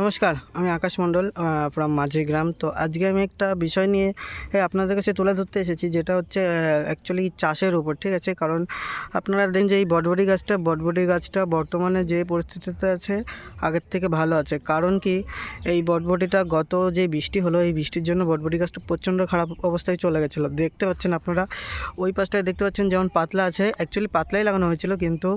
নমস্কার, আমি আকাশ মণ্ডল ফ্রম মাঝিগ্রাম তো আজকে আমি একটা বিষয় নিয়ে আপনাদের কাছে তুলে ধরতে এসেছি, যেটা হচ্ছে অ্যাকচুয়ালি চাষের উপর, ঠিক আছে? কারণ আপনারা দেখেন যে এই বটবটি গাছটা বটবটি গাছটা বর্তমানে যে পরিস্থিতিতে আছে, আগের থেকে ভালো আছে। কারণ কি, এই বটবটিটা গত যে বৃষ্টি হলো, এই বৃষ্টির জন্য বটবটি গাছটা প্রচণ্ড খারাপ অবস্থায় চলে গেছিল। দেখতে পাচ্ছেন আপনারা, ওই পাশটায় দেখতে পাচ্ছেন যেমন পাতলা আছে অ্যাকচুয়ালি পাতলাই লাগানো হয়েছিল, কিন্তু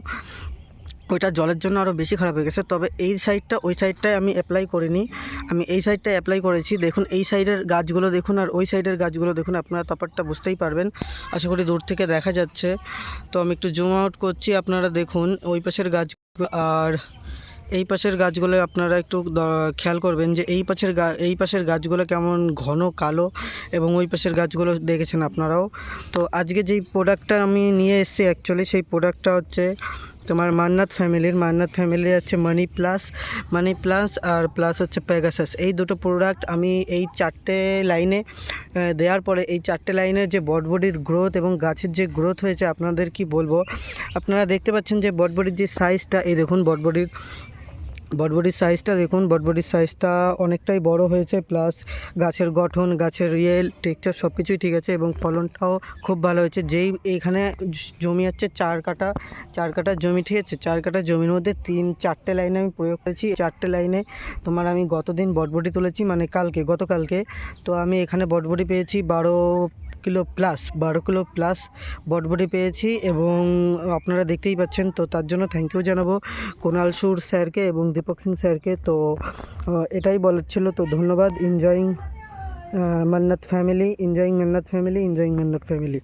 ওইটা জলের জন্য আরও বেশি খারাপ হয়ে গেছে। তবে এই সাইডটা ওই সাইডটায় আমি অ্যাপ্লাই করিনি। আমি এই সাইডটায় অ্যাপ্লাই করেছি। দেখুন, এই সাইডের গাছগুলো দেখুন আর ওই সাইডের গাছগুলো দেখুন, আপনারা তফাৎটা বুঝতেই পারবেন। আশা করি দূর থেকে দেখা যাচ্ছে। তো আমি একটু জুম আউট করছি। আপনারা দেখুন, ওই পাশের গাছ, আর এই পাশের গাছগুলো আপনারা একটু খেয়াল করবেন যে এই পাশের গা, এই পাশের গাছগুলো কেমন ঘন, কালো এবং ওই পাশের গাছগুলো দেখেছেন আপনারাও। তো আজকে যেই প্রোডাক্টটা আমি নিয়ে এসেছি অ্যাকচুয়ালি সেই প্রোডাক্টটা হচ্ছে তোমার মান্নাত ফ্যামিলির মান্নাত ফ্যামিলি হচ্ছে মানি প্লাস মানি প্লাস আর প্লাস হচ্ছে প্যাগাসাস এই দুটো প্রোডাক্ট আমি এই চারটে লাইনে দেওয়ার পরে এই চারটে লাইনের যে বটবডির গ্রোথ এবং গাছের যে গ্রোথ হয়েছে, আপনাদের কি বলব? আপনারা দেখতে পাচ্ছেন যে বটবডির যে সাইজটা এই দেখুন বটবডির বটবডির সাইজটা দেখুন বটবডির সাইজটা অনেকটাই বড় হয়েছে প্লাস গাছের গঠন, গাছের রিয়েল টেক্সচার সব কিছুই ঠিক আছে এবং ফলনটাও খুব ভালো হয়েছে। যেই এইখানে জ- জমি হচ্ছে চার কাটা চার কাটা জমি, ঠিক আছে? চার কাটা জমির মধ্যে তিন, চারটে লাইনে আমি প্রয়োগ করেছি। চারটে লাইনে তোমার আমি গতদিন বটবটি তুলেছি মানে কালকে, গতকালকে। তো আমি এখানে বটবটি পেয়েছি বারো কিলো প্লাস বারো কিলো প্লাস বটবটি পেয়েছি এবং আপনারা দেখতেই পাচ্ছেন, তো তার জন্য থ্যাংক ইউ জানাব কোনাল সুর স্যারকে এবং দীপক সিং স্যারকে। তো এটাই বলার ছিল, তো ধন্যবাদ enjoying Mannat family enjoying Mannat family enjoying Mannat family